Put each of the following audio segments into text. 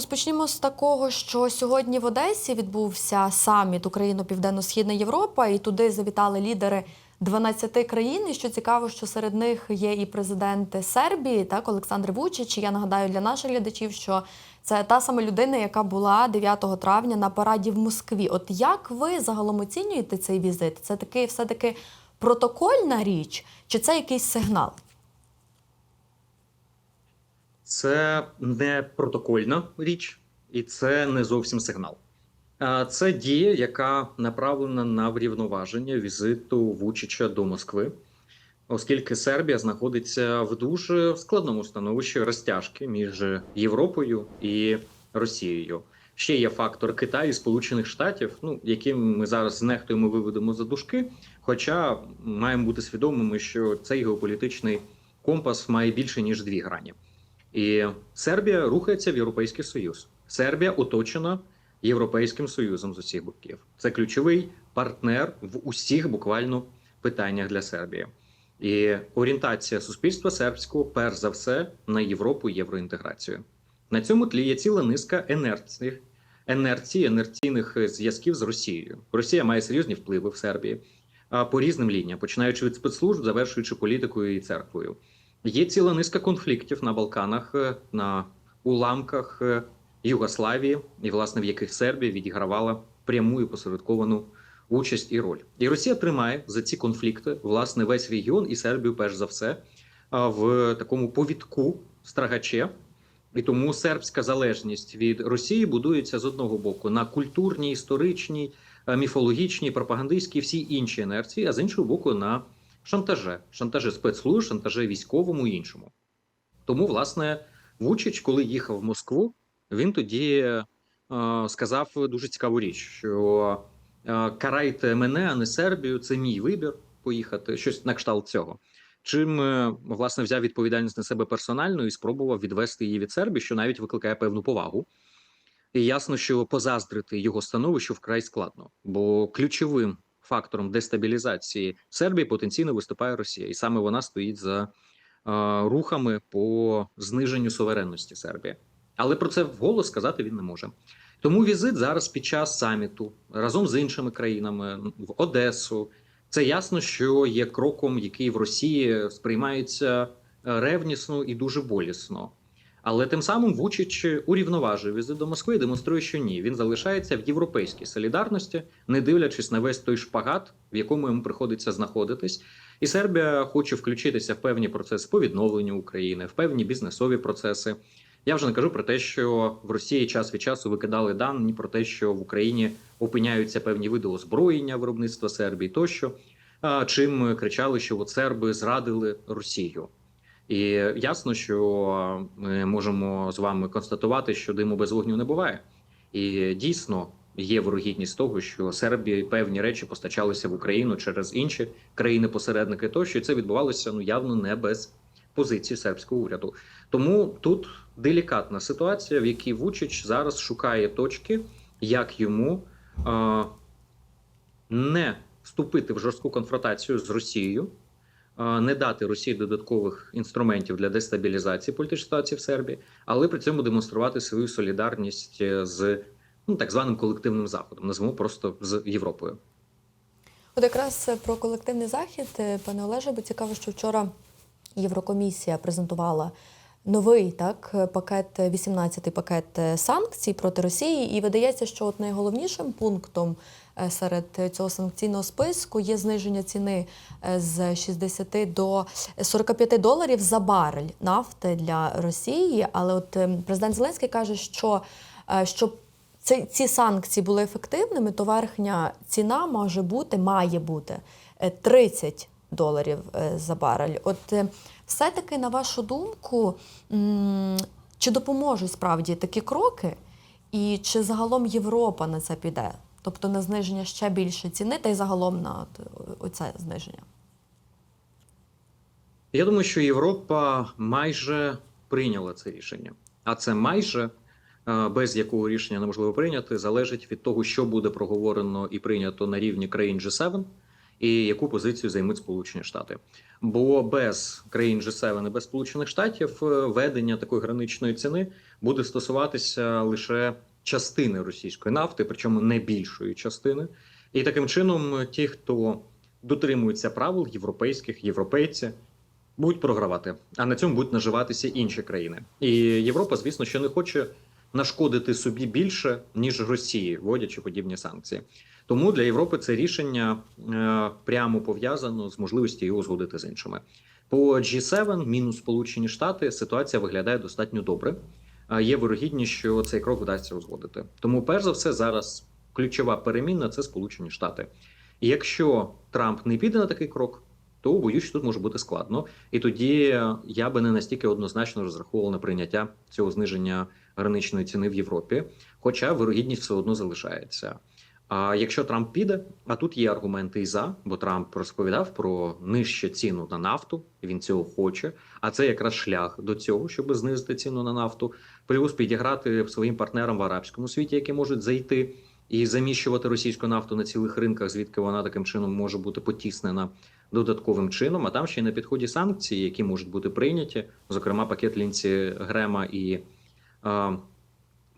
розпочнімо з такого, що сьогодні в Одесі відбувся саміт Україна Південно-Східна Європа, і туди завітали лідери 12 країн. І що цікаво, що серед них є і президент Сербії, так Олександр Вучич. Я нагадаю для наших глядачів, що це та сама людина, яка була 9 травня на параді в Москві. От як ви загалом оцінюєте цей візит? Це такий все таки протокольна річ, чи це якийсь сигнал? Це не протокольна річ, і це не зовсім сигнал. Це дія, яка направлена на врівноваження візиту Вучича до Москви, оскільки Сербія знаходиться в дуже складному становищі розтяжки між Європою і Росією. Ще є фактор Китаю і Сполучених Штатів, ну яким ми зараз знехтуємо виведемо за дужки. Хоча маємо бути свідомими, що цей геополітичний компас має більше ніж дві грані. І Сербія рухається в Європейський Союз. Сербія оточена Європейським Союзом з усіх боків. Це ключовий партнер в усіх буквально питаннях для Сербії. І орієнтація суспільства сербського, перш за все, на Європу і євроінтеграцію. На цьому тлі є ціла низка інерцій, інерцій, інерційних зв'язків з Росією. Росія має серйозні впливи в Сербії по різним лініям, починаючи від спецслужб, завершуючи політикою і церквою. Є ціла низка конфліктів на Балканах, е, на уламках е, Югославії, і власне в яких Сербія відігравала пряму і посередковану участь і роль. І Росія тримає за ці конфлікти власне весь регіон і Сербію, перш за все, в такому повідку страгаче. І тому сербська залежність від Росії будується з одного боку на культурній, історичній, е, міфологічній, пропагандистській, всі інші інерції, а з іншого боку, на шантаже, шантаже спецслужб, шантаже військовому і іншому. Тому, власне, Вучич, коли їхав в Москву, він тоді е, сказав дуже цікаву річ: що е, карайте мене, а не Сербію, це мій вибір поїхати. Щось на кшталт цього. Чим е, власне взяв відповідальність на себе персонально і спробував відвести її від Сербії, що навіть викликає певну повагу. І ясно, що позаздрити його становищу вкрай складно, бо ключовим фактором дестабілізації Сербії потенційно виступає Росія, і саме вона стоїть за е, рухами по зниженню суверенності Сербії. Але про це вголос сказати він не може. Тому візит зараз під час саміту разом з іншими країнами в Одесу. Це ясно, що є кроком, який в Росії сприймається ревнісно і дуже болісно. Але тим самим Вучич урівноважує візит до Москви демонструє, що ні, він залишається в європейській солідарності, не дивлячись на весь той шпагат, в якому йому приходиться знаходитись. І Сербія хоче включитися в певні процеси по відновленню України, в певні бізнесові процеси. Я вже не кажу про те, що в Росії час від часу викидали дані про те, що в Україні опиняються певні види озброєння виробництва Сербії, тощо чим кричали, що от серби зрадили Росію. І ясно, що ми можемо з вами констатувати, що диму без вогню не буває, і дійсно є вирогідність того, що Сербії певні речі постачалися в Україну через інші країни-посередники, тощо це відбувалося ну явно не без позиції сербського уряду. Тому тут делікатна ситуація, в якій Вучич зараз шукає точки, як йому е не вступити в жорстку конфронтацію з Росією не дати Росії додаткових інструментів для дестабілізації політичної ситуації в Сербії, але при цьому демонструвати свою солідарність е, з ну так званим колективним заходом, назвемо просто з Європою. От якраз про колективний захід, е, пане Олеже, бо цікаво, що вчора Єврокомісія презентувала новий так пакет, 18-й пакет санкцій проти Росії, і видається, що от найголовнішим пунктом серед цього санкційного списку є зниження ціни з 60 до 45 доларів за барель нафти для Росії. Але от президент Зеленський каже, що щоб ці санкції були ефективними, то верхня ціна може бути, має бути 30 доларів за барель. От все-таки, на вашу думку, чи допоможуть справді такі кроки, і чи загалом Європа на це піде? Тобто на зниження ще більше ціни, та й загалом на оце зниження? Я думаю, що Європа майже прийняла це рішення. А це майже без якого рішення неможливо прийняти, залежить від того, що буде проговорено і прийнято на рівні країн G7 і яку позицію займуть Сполучені Штати. Бо без країн G7 і без Сполучених Штатів е, ведення такої граничної ціни буде стосуватися лише частини російської нафти, причому не більшої частини. І таким чином, ті, хто дотримуються правил європейських, європейці, будуть програвати, а на цьому будуть наживатися інші країни. І Європа, звісно, що не хоче нашкодити собі більше ніж Росії, вводячи подібні санкції. Тому для Європи це рішення е, прямо пов'язано з можливістю його узгодити з іншими. По G7, мінус Сполучені Штати, ситуація виглядає достатньо добре. Є вирогідність, що цей крок вдасться узгодити. Тому, перш за все, зараз ключова перемінна це Сполучені Штати. Якщо Трамп не піде на такий крок, то боюсь, що тут може бути складно. І тоді я би не настільки однозначно розраховував на прийняття цього зниження граничної ціни в Європі, хоча вирогідність все одно залишається. А якщо Трамп піде, а тут є аргументи і за, бо Трамп розповідав про нижчу ціну на нафту, він цього хоче. А це якраз шлях до цього, щоб знизити ціну на нафту, плюс підіграти своїм партнерам в арабському світі, які можуть зайти і заміщувати російську нафту на цілих ринках, звідки вона таким чином може бути потіснена додатковим чином. А там ще й на підході санкції, які можуть бути прийняті, зокрема пакет Лінці Грема і.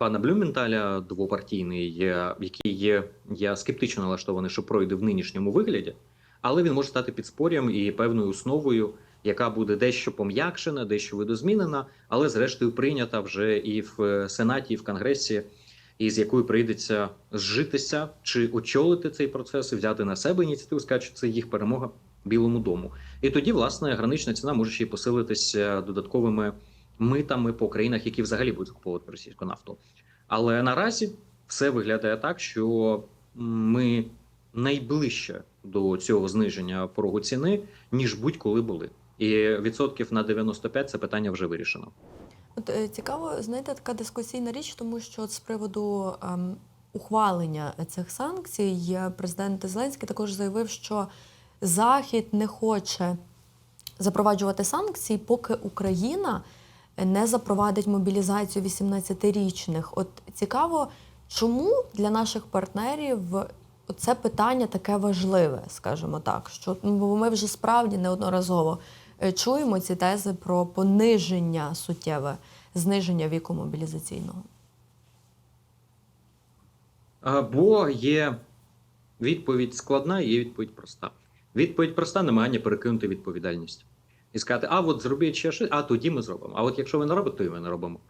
Е, Пана Блюменталя двопартійний, е, який є я скептично налаштований, що пройде в нинішньому вигляді, але він може стати підспорям і певною основою, яка буде дещо пом'якшена, дещо видозмінена, але зрештою прийнята вже і в е, Сенаті, і в Конгресі, і з якою прийдеться зжитися чи очолити цей процес і взяти на себе ініціативу, сказати, що це їх перемога Білому дому. І тоді, власне, гранична ціна може ще й посилитися додатковими митами по країнах, які взагалі будуть закуповувати російську нафту. Але наразі все виглядає так, що ми найближче до цього зниження порогу ціни, ніж будь-коли були. І відсотків на 95 це питання вже вирішено. От е, цікаво, знаєте, така дискусійна річ, тому що от з приводу ем, ухвалення цих санкцій президент Зеленський також заявив, що Захід не хоче запроваджувати санкції, поки Україна не запровадить мобілізацію 18-річних. От цікаво, чому для наших партнерів це питання таке важливе, скажімо так, що ну, бо ми вже справді неодноразово е, чуємо ці тези про пониження суттєве, зниження віку мобілізаційного. А, Бо є відповідь складна є відповідь проста. Відповідь проста намагання перекинути відповідальність і сказати: а от зробіть ще щось, а тоді ми зробимо. А от якщо ви не робите, то і ми не робимо.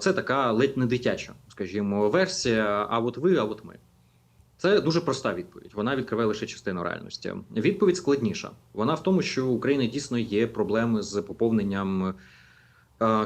Це така ледь не дитяча, скажімо, версія. А от ви, а от ми. Це дуже проста відповідь. Вона відкриває лише частину реальності. Відповідь складніша. Вона в тому, що у України дійсно є проблеми з поповненням е,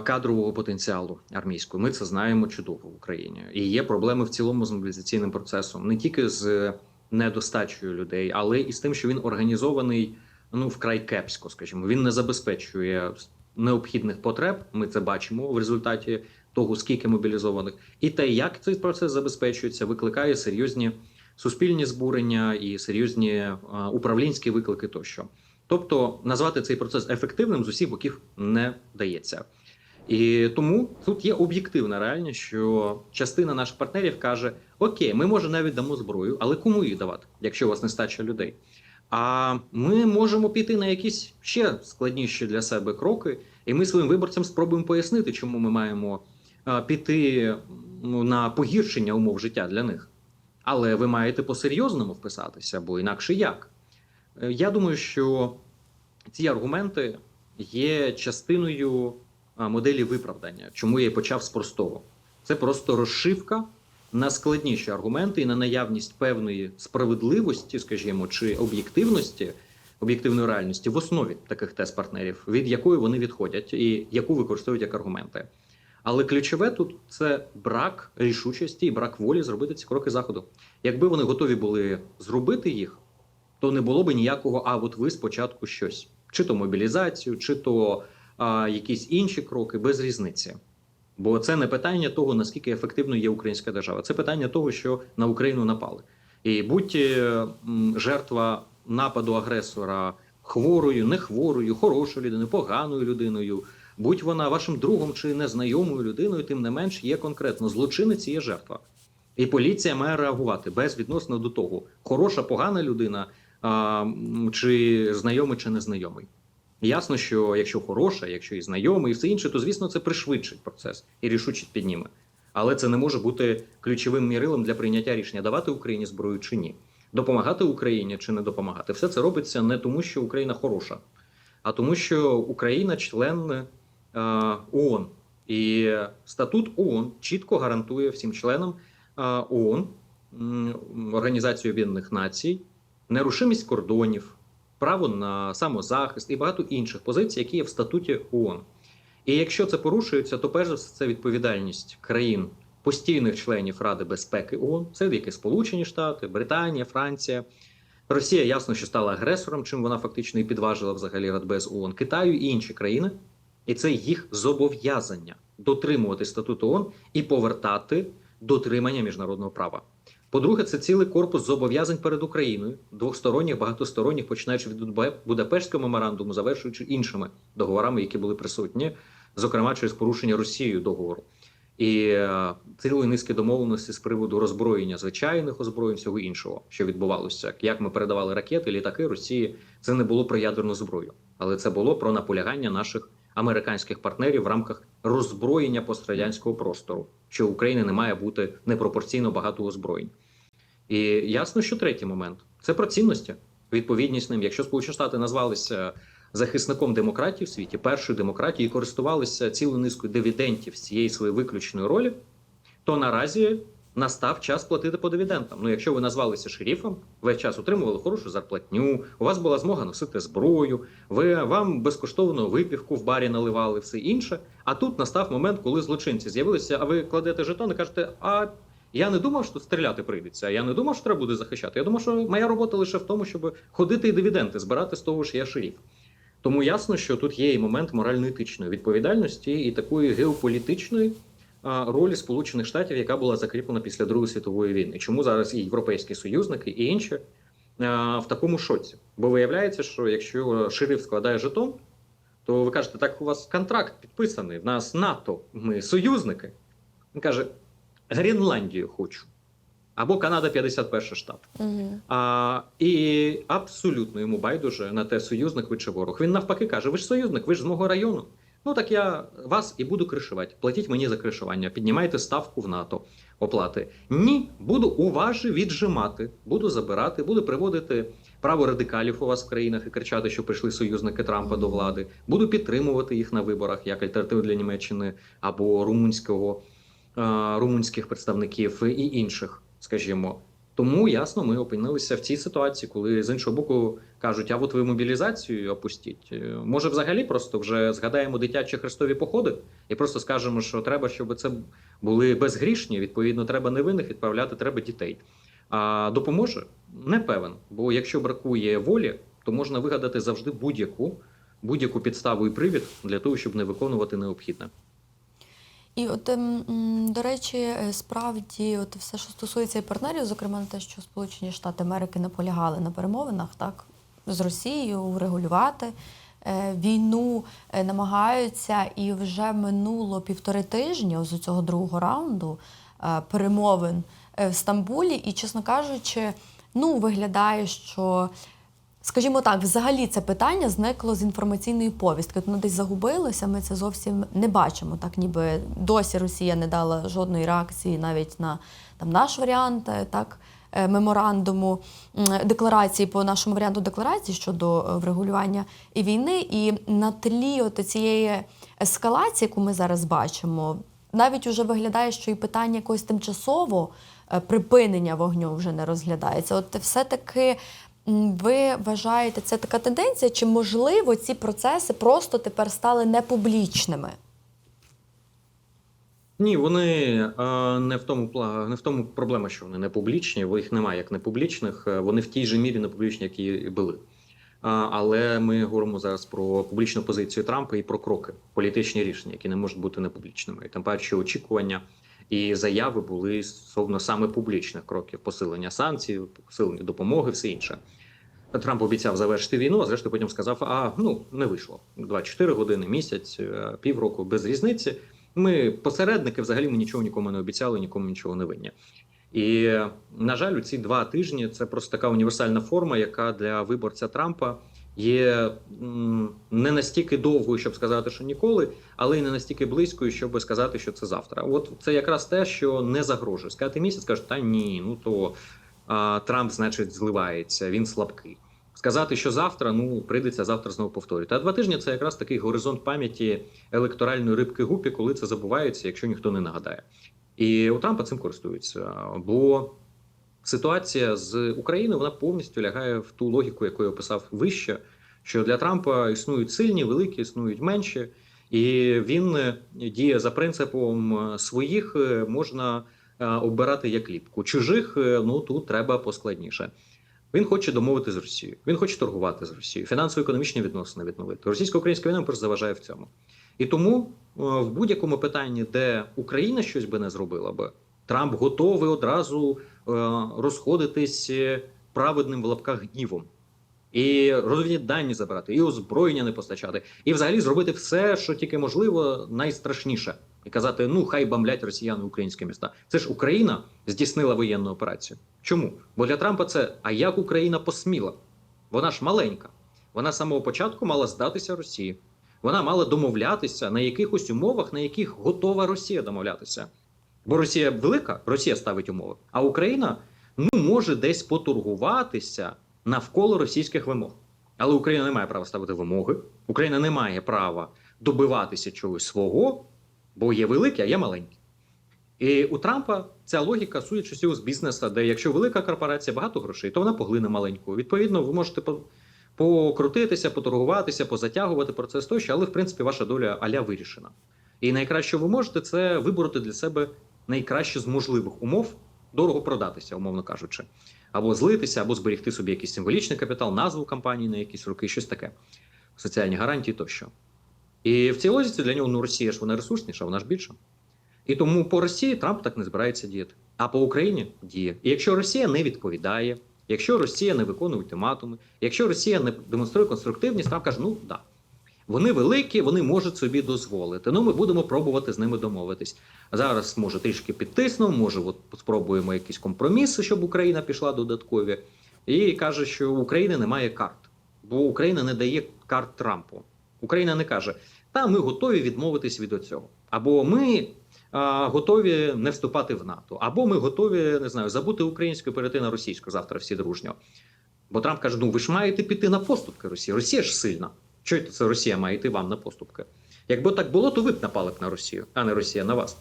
кадрового потенціалу армійського. Ми це знаємо чудово в Україні. І є проблеми в цілому з мобілізаційним процесом, не тільки з недостачею людей, але і з тим, що він організований ну вкрай кепсько, скажімо. Він не забезпечує необхідних потреб. Ми це бачимо в результаті того, скільки мобілізованих, і те, як цей процес забезпечується, викликає серйозні суспільні збурення і серйозні е, управлінські виклики тощо. Тобто назвати цей процес ефективним з усіх боків не вдається. І тому тут є об'єктивна реальність, що частина наших партнерів каже: Окей, ми може навіть дамо зброю, але кому її давати, якщо у вас нестача людей? А ми можемо піти на якісь ще складніші для себе кроки, і ми своїм виборцям спробуємо пояснити, чому ми маємо піти ну, на погіршення умов життя для них. Але ви маєте по-серйозному вписатися, бо інакше як? Е, Я думаю, що ці аргументи є частиною моделі виправдання, чому я і почав з простого. Це просто розшивка на складніші аргументи і на наявність певної справедливості, скажімо, чи об'єктивності, об'єктивної реальності в основі таких тест партнерів, від якої вони відходять і яку використовують як аргументи. Але ключове тут це брак рішучості і брак волі зробити ці кроки заходу. Якби вони готові були зробити їх, то не було б ніякого, а от ви спочатку щось, чи то мобілізацію, чи то а, якісь інші кроки без різниці. Бо це не питання того, наскільки ефективно є українська держава, це питання того, що на Україну напали. І будь е, жертва нападу агресора хворою, не хворою, хорошою людиною, поганою людиною, будь вона вашим другом чи незнайомою людиною, тим не менш є конкретно злочинець є жертва. І поліція має реагувати безвідносно до того, хороша, погана людина, чи знайомий, чи незнайомий. Ясно, що якщо хороша, якщо і знайомий, і все інше, то звісно це пришвидшить процес і рішучість підніме. Але це не може бути ключовим мірилом для прийняття рішення давати Україні зброю чи ні, допомагати Україні чи не допомагати. Все це робиться не тому, що Україна хороша, а тому, що Україна член е, ООН. І статут ООН чітко гарантує всім членам е, ООН, Організації Об'єднаних Націй, нерушимість кордонів, право на самозахист і багато інших позицій, які є в статуті ООН. І якщо це порушується, то перш за все це відповідальність країн постійних членів Ради безпеки ООН, це які Сполучені Штати, Британія, Франція. Росія ясно, що стала агресором, чим вона фактично і підважила взагалі Радбез ООН, Китаю і інші країни. І це їх зобов'язання дотримувати статут ООН і повертати дотримання міжнародного права. По-друге, це цілий корпус зобов'язань перед Україною, двосторонніх, багатосторонніх, починаючи від Будапе- Будапештського меморандуму, завершуючи іншими договорами, які були присутні, зокрема через порушення Росією договору. І е, цілої низки домовленостей з приводу роззброєння звичайних озброєнь, всього іншого, що відбувалося, як ми передавали ракети, літаки Росії. Це не було про ядерну зброю, але це було про наполягання наших американських партнерів в рамках роззброєння пострадянського простору, що у України не має бути непропорційно багато озброєнь. І ясно, що третій момент це про цінності, відповідність ним. Якщо Сполучені Штати назвалися захисником демократії в світі, першою демократією, і користувалися цілою низкою дивідендів з цієї своєї виключної ролі, то наразі настав час платити по дивідендам. Ну, якщо ви назвалися шерифом, весь час отримували хорошу зарплатню, у вас була змога носити зброю, ви вам безкоштовно випівку в барі наливали, все інше. А тут настав момент, коли злочинці з'явилися, а ви кладете жетон і кажете, а. Я не думав, що стріляти прийдеться. Я не думав, що треба буде захищати. Я думав, що моя робота лише в тому, щоб ходити і дивіденди збирати з того, що я шериф. Тому ясно, що тут є і момент морально-етичної відповідальності і такої геополітичної ролі Сполучених Штатів, яка була закріплена після Другої світової війни. Чому зараз і європейські союзники, і інші в такому шоці? Бо виявляється, що якщо шериф складає жетон, то ви кажете, так у вас контракт підписаний. В нас НАТО, ми союзники. Він каже: Гренландію хочу. Або Канада 51 штат. Угу. А, і абсолютно йому байдуже на те, союзник ви чи ворог. Він навпаки каже: ви ж союзник, ви ж з мого району. Ну так я вас і буду кришувати. Платіть мені за кришування, піднімайте ставку в НАТО оплати. Ні, буду у вас віджимати, буду забирати, буду приводити право радикалів у вас в країнах і кричати, що прийшли союзники Трампа до влади. Буду підтримувати їх на виборах як альтернативу для Німеччини або румунського, е, румунських представників і інших, скажімо. Тому ясно, ми опинилися в цій ситуації, коли з іншого боку кажуть: а от ви мобілізацію опустіть. Е, Може, взагалі просто вже згадаємо дитячі хрестові походи і просто скажемо, що треба, щоб це були безгрішні. Відповідно, треба невинних відправляти, треба дітей. А допоможе не певен. Бо якщо бракує волі, то можна вигадати завжди будь-яку будь-яку підставу і привід для того, щоб не виконувати необхідне. І от, ем, до речі, е, справді, от все, що стосується і партнерів, зокрема те, що Сполучені Штати Америки наполягали на перемовинах, так, з Росією врегулювати е, війну, е, намагаються, і вже минуло півтори тижні з цього другого раунду перемовин в Стамбулі, і, чесно кажучи, ну, виглядає, що Скажімо так, взагалі це питання зникло з інформаційної повістки. Воно десь загубилося, ми це зовсім не бачимо. Так ніби досі Росія не дала жодної реакції навіть на там, наш варіант е, так, е, меморандуму декларації по нашому варіанту декларації щодо е, врегулювання і війни. І на тлі от цієї ескалації, яку ми зараз бачимо, навіть уже виглядає, що і питання якогось тимчасово припинення вогню вже не розглядається. От все-таки ви вважаєте, це така тенденція, чи можливо ці процеси просто тепер стали непублічними? Ні, вони е, не в тому не в тому проблема, що вони не публічні, бо їх немає як непублічних. е, Вони в тій же мірі не публічні, які і були. Але ми говоримо зараз про публічну позицію Трампа і про кроки, політичні рішення, які не можуть бути непублічними. І тим паче очікування і заяви були стосовно саме публічних кроків посилення санкцій, посилення допомоги, все інше. Трамп обіцяв завершити війну, а зрештою потім сказав: а ну не вийшло 24 години, місяць, е, півроку без різниці. Ми посередники, взагалі ми нічого нікому не обіцяли, нікому нічого не винні. І на жаль, у ці два тижні це просто така універсальна форма, яка для виборця Трампа є не настільки довгою, щоб сказати, що ніколи, але й не настільки близькою, щоб сказати, що це завтра. От це якраз те, що не загрожує. Сказати місяць, кажуть, та ні, ну то Трамп, значить, зливається, він слабкий. Сказати, що завтра, ну прийдеться завтра знову повторювати. А два тижні це якраз такий горизонт пам'яті електоральної рибки гупі, коли це забувається, якщо ніхто не нагадає. І у Трампа цим користуються. Бо ситуація з Україною вона повністю лягає в ту логіку, яку я описав вище, що для Трампа існують сильні, великі, існують менші, і він діє за принципом своїх е, можна обирати як ліпку. Чужих е, ну тут треба поскладніше. Він хоче домовити з Росією. Він хоче торгувати з Росією, фінансово-економічні відносини відновити. Російсько-українська війна просто заважає в цьому. І тому е, в будь-якому питанні, де Україна щось би не зробила би, Трамп готовий одразу е, розходитись е, праведним в лапках гнівом. І розвіддані забрати, і озброєння не постачати, і взагалі зробити все, що тільки можливо, найстрашніше, і казати: ну хай бомблять росіяни українські міста. Це ж Україна здійснила воєнну операцію. Чому? Бо для Трампа це а як Україна посміла? Вона ж маленька. Вона з самого початку мала здатися Росії. Вона мала домовлятися на якихось умовах, на яких готова Росія домовлятися. Бо Росія велика, Росія ставить умови, а Україна ну може десь потургуватися навколо російських вимог. Але Україна не має права ставити вимоги. Україна не має права добиватися чогось свого, бо є великі, а є маленькі. І у Трампа ця логіка судячи всього з бізнесу, де якщо велика корпорація багато грошей, то вона поглине маленьку. Відповідно, ви можете покрутитися, поторгуватися, позатягувати процес тощо, але в принципі ваша доля аля вирішена. І найкраще, ви можете, це вибороти для себе найкраще з можливих умов, дорого продатися, умовно кажучи, або злитися, або зберігти собі якийсь символічний капітал, назву компанії на якісь роки, щось таке, соціальні гарантії тощо. І в цій логіці для нього ну, Росія ж вона ресурсніша, вона ж більша. І тому по Росії Трамп так не збирається діяти. А по Україні діє. І якщо Росія не відповідає, якщо Росія не виконує ультиматуми, якщо Росія не демонструє конструктивність, Трамп каже: ну да. Вони великі, вони можуть собі дозволити. Ну, ми будемо пробувати з ними домовитись. Зараз може трішки підтиснув, може, от спробуємо якісь компроміси, щоб Україна пішла додаткові. І каже, що у України немає карт, бо Україна не дає карт Трампу. Україна не каже: та ми готові відмовитись від оцього. Або ми а, готові не вступати в НАТО, або ми готові не знаю, забути українську, перейти на російську завтра всі дружньо. Бо Трамп каже: ну ви ж маєте піти на поступки Росії. Росія ж сильна. Чого це Росія має йти вам на поступки? Якби так було, то ви б напали б на Росію, а не Росія на вас.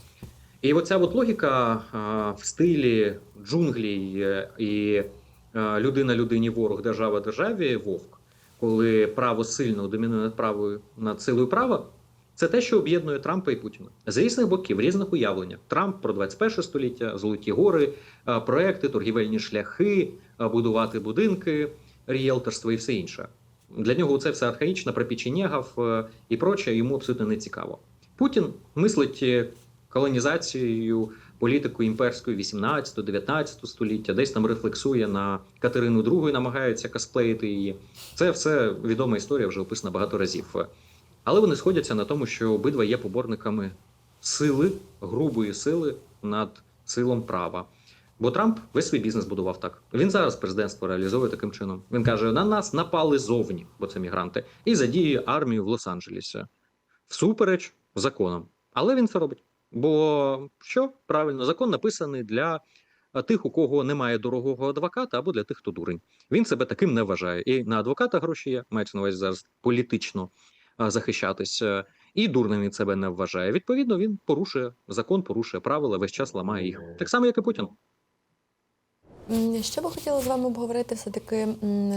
І оця от логіка а, в стилі джунглі е, і людина людині ворог, держава державі вовк, коли право сильно домінує над правою над силою права, це те, що об'єднує Трампа і Путіна з різних боків, різних уявлень. Трамп про 21 століття, золоті гори, проекти, торгівельні шляхи, будувати будинки, ріелторство і все інше. Для нього це все архаїчно, про е, і проче йому абсолютно не цікаво. Путін мислить е, колонізацією, політикою імперською 18-19 століття, десь там рефлексує на Катерину II, намагається косплеїти її. Це все відома історія, вже описана багато разів. Але вони сходяться на тому, що обидва є поборниками сили, грубої сили над силом права. Бо Трамп весь свій бізнес будував так. Він зараз президентство реалізовує таким чином. Він каже: на нас напали зовні, бо це мігранти, і задіє армію в Лос-Анджелесі всупереч законам. Але він це робить. Бо що правильно, закон написаний для тих, у кого немає дорогого адвоката, або для тих, хто дурень. Він себе таким не вважає. І на адвоката гроші є, мається на увазі зараз політично а, захищатися. І дурним він себе не вважає. Відповідно, він порушує закон, порушує правила, весь час ламає їх. Так само, як і Путін. Ще би хотіла з вами обговорити все-таки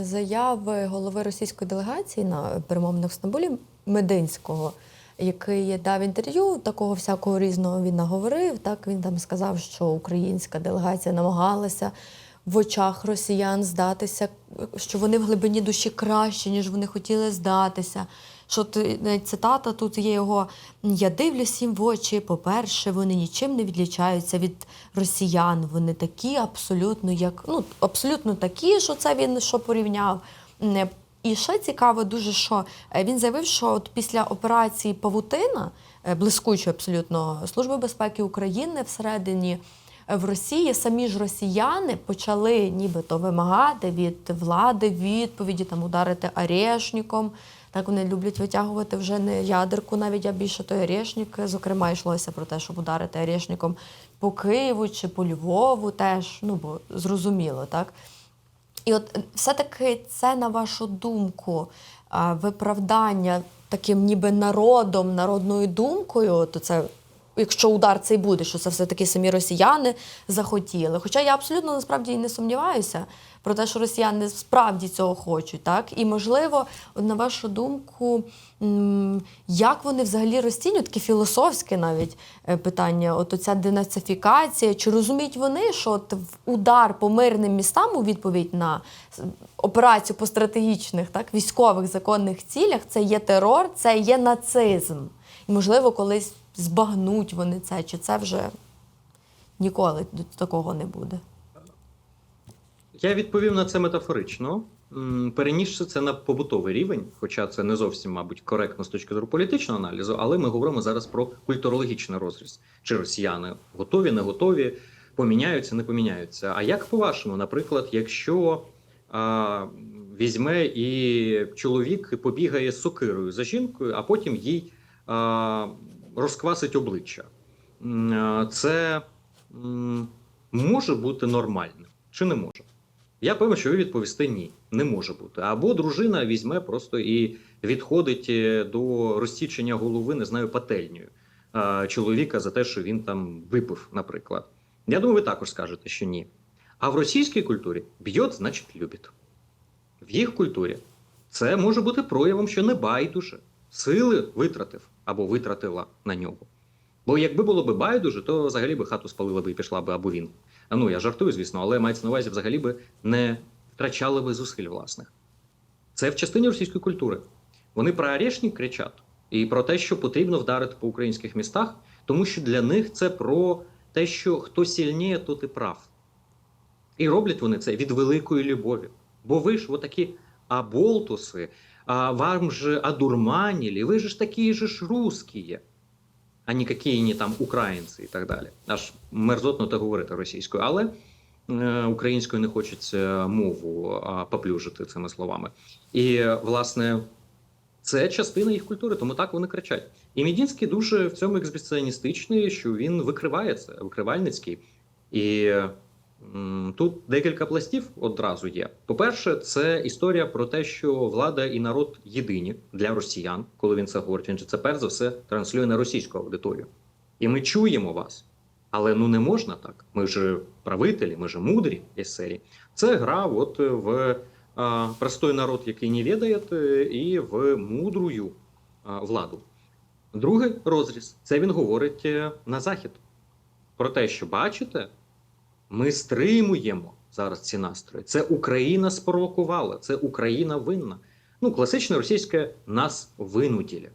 заяви голови російської делегації на перемовинах в Стамбулі Мединського, який дав інтерв'ю, такого всякого різного він наговорив. Так він там сказав, що українська делегація намагалася в очах росіян здатися, що вони в глибині душі кращі, ніж вони хотіли здатися. Що ти- цитата тут є його: Я дивлюсь їм в очі. По-перше, вони нічим не відлічаються від росіян. Вони такі абсолютно, як ну абсолютно такі, що це він що порівняв. І ще цікаво, дуже що е, він заявив, що от після операції Павутина, е, блискучої абсолютно Служби безпеки України всередині в Росії самі ж росіяни почали нібито вимагати від влади відповіді, там ударити арешником. Так вони люблять витягувати вже не ядерку, навіть а більше той арешник. Зокрема, йшлося про те, щоб ударити арешником по Києву чи по Львову теж. Ну бо зрозуміло, так. І от все-таки це, на вашу думку, виправдання таким ніби народом, народною думкою, то це. Якщо удар цей буде, що це все-таки самі росіяни захотіли. Хоча я абсолютно насправді і не сумніваюся про те, що росіяни справді цього хочуть, так? І можливо, на вашу думку, як вони взагалі розцінюють таке філософське навіть е, питання, от оця денацифікація, чи розуміють вони, що от удар по мирним містам у відповідь на операцію по стратегічних так, військових законних цілях це є терор, це є нацизм. І, можливо, колись збагнуть вони це, чи це вже ніколи до такого не буде. Я відповів на це метафорично, перенісши це на побутовий рівень, хоча це не зовсім, мабуть, коректно з точки зору політичного аналізу, але ми говоримо зараз про культурологічний розріз. Чи росіяни готові, не готові, поміняються, не поміняються. А як по-вашому, наприклад, якщо а, візьме і чоловік побігає з сокирою за жінкою, а потім їй а, розквасить обличчя, це м, може бути нормальним чи не може? Я певен, що ви відповісте ні, не може бути. Або дружина візьме просто і відходить е, до розсічення голови, не знаю, пательнею е, чоловіка за те, що він там випив, наприклад. Я думаю, ви також скажете, що ні. А в російській культурі б'єт, значить, любить. В їх культурі це може бути проявом, що не байдуже, сили витратив або витратила на нього. Бо якби було б байдуже, то взагалі би хату спалила би і пішла би або він. Ну, я жартую, звісно, але мається на увазі, взагалі би не втрачали би зусиль власних. Це в частині російської культури. Вони про арешник кричать і про те, що потрібно вдарити по українських містах, тому що для них це про те, що хто сильніє, тот і прав. І роблять вони це від великої любові. Бо ви ж отакі аболтуси, а вам же одурманили, ви ж такі ж русські, а не там українці і так далі. Аж мерзотно те говорити російською, але е, українською не хочеться мову а, поплюжити цими словами. І власне це частина їх культури, тому так вони кричать. І Мідінський дуже в цьому екзбіціоністичний, що він викриває це, викривальницький. І тут декілька пластів одразу є. По-перше, це історія про те, що влада і народ єдині для росіян, коли він це говорить. Він це перш за все транслює на російську аудиторію. І ми чуємо вас. Але ну не можна так. Ми ж правителі, ми ж мудрі із серії. Це гра от в а, простой народ, який не відає, і в мудрую а, владу. Другий розріз це він говорить е, на захід про те, що бачите, ми стримуємо зараз ці настрої. Це Україна спровокувала, це Україна винна. Ну, класичне російське нас винудили,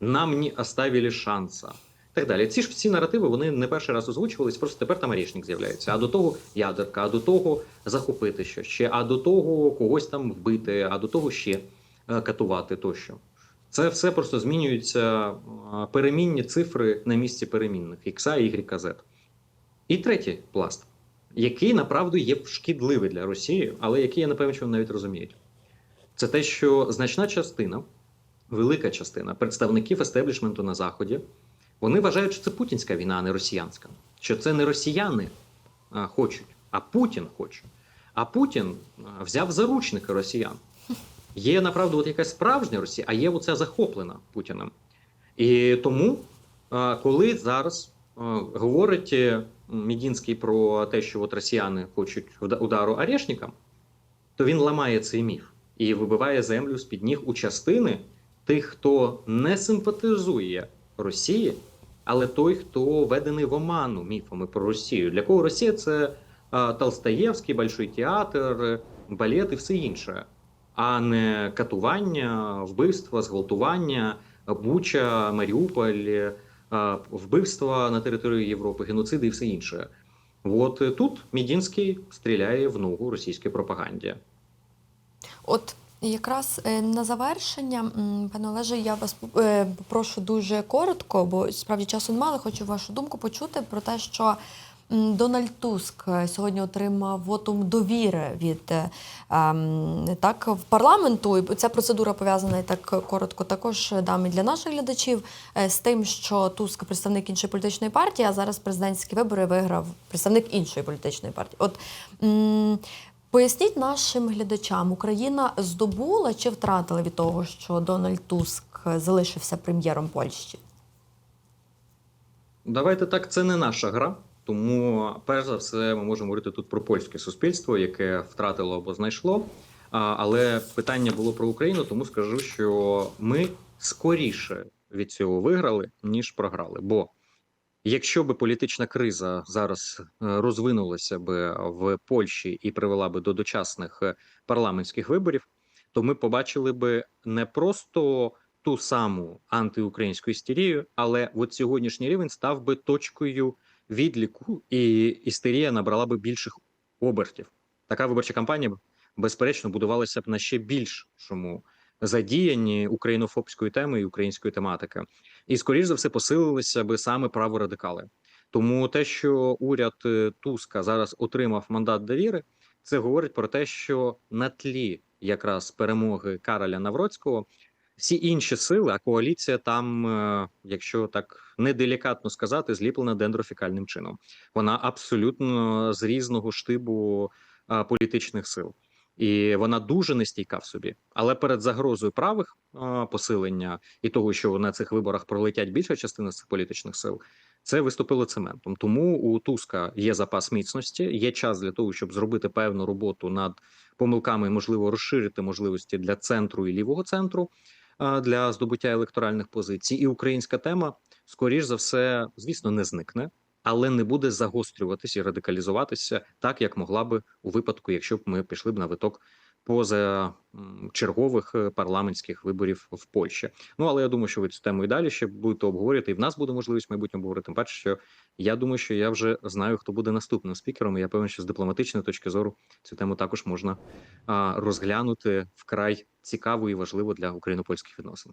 нам не оставили шанса. Так далі. Ці ж всі наративи вони не перший раз озвучувались, просто тепер там Арішник з'являється. А до того ядерка, а до того захопити щось ще, а до того когось там вбити, а до того ще е, катувати тощо. Це все просто змінюються е, перемінні цифри на місці перемінних X, Y, Z. І третій пласт, який направду є шкідливий для Росії, але який я напевно, що вони навіть розуміють. Це те, що значна частина, велика частина представників естеблішменту на Заході, вони вважають, що це путінська війна, а не росіянська. Що це не росіяни а, хочуть, а Путін хоче. А Путін взяв заручники росіян. Є направду от якась справжня Росія, а є оця захоплена Путіним. І тому, коли зараз говорить е, Мідінський про те, що от росіяни хочуть удару арешникам, то він ламає цей міф і вибиває землю з-під ніг у частини тих, хто не симпатизує Росії, але той, хто ведений в оману міфами про Росію. Для кого Росія це а, Толстоєвський, Большой театр, балет і все інше, а не катування, вбивства, зґвалтування, Буча, Маріуполь, вбивства на території Європи, геноциди і все інше. От е, тут Мідінський стріляє в ногу російській пропаганді. От якраз е, на завершення, пане Олеже, я вас е, попрошу дуже коротко, бо справді часу немає, але хочу вашу думку почути про те, що Дональд Туск е, сьогодні отримав вотум довіри від е, ем, так в парламенту. І ця процедура пов'язана і так коротко також е, дам і для наших глядачів з тим, що Туск представник іншої політичної партії, а зараз президентські вибори виграв представник іншої політичної партії. От поясніть нашим глядачам, Україна здобула чи втратила від того, що Дональд Туск залишився прем'єром Польщі? Давайте так, це не наша гра. Тому, перш за все, ми можемо говорити тут про польське суспільство, яке втратило або знайшло. Але питання було про Україну, тому скажу, що ми скоріше від цього виграли, ніж програли. Бо якщо би політична криза зараз е, розвинулася би в Польщі і привела би до дочасних е, парламентських виборів, то ми побачили би не просто ту саму антиукраїнську істерію, але от сьогоднішній рівень став би точкою відліку, і істерія набрала би більших обертів. Така виборча кампанія, безперечно, будувалася б на ще більшому задіянні українофобської теми і української тематики, і скоріш за все посилилися би саме праворадикали. Тому те, що уряд е, Туска зараз отримав мандат довіри, це говорить про те, що на тлі якраз перемоги Кароля Навроцького всі інші сили, а коаліція там, е, якщо так неделікатно сказати, зліплена дендрофікальним чином. Вона абсолютно з різного штибу е, політичних сил. І вона дуже нестійка в собі, але перед загрозою правих е, посилення і того, що на цих виборах пролетять більша частина цих політичних сил, це виступило цементом. Тому у Туска є запас міцності, є час для того, щоб зробити певну роботу над помилками, можливо, розширити можливості для центру і лівого центру для здобуття електоральних позицій. І українська тема, скоріш за все, звісно, не зникне, але не буде загострюватися і радикалізуватися так, як могла би у випадку, якщо б ми пішли б на виток поза чергових е, парламентських виборів в Польщі. Ну але я думаю, що ви цю тему і далі ще будете обговорювати, і в нас буде можливість в майбутньому обговорити. Тим паче, що я думаю, що я вже знаю, хто буде наступним спікером. і Я певен, що з дипломатичної точки зору цю тему також можна розглянути вкрай цікаво і важливо для україно-польських відносин.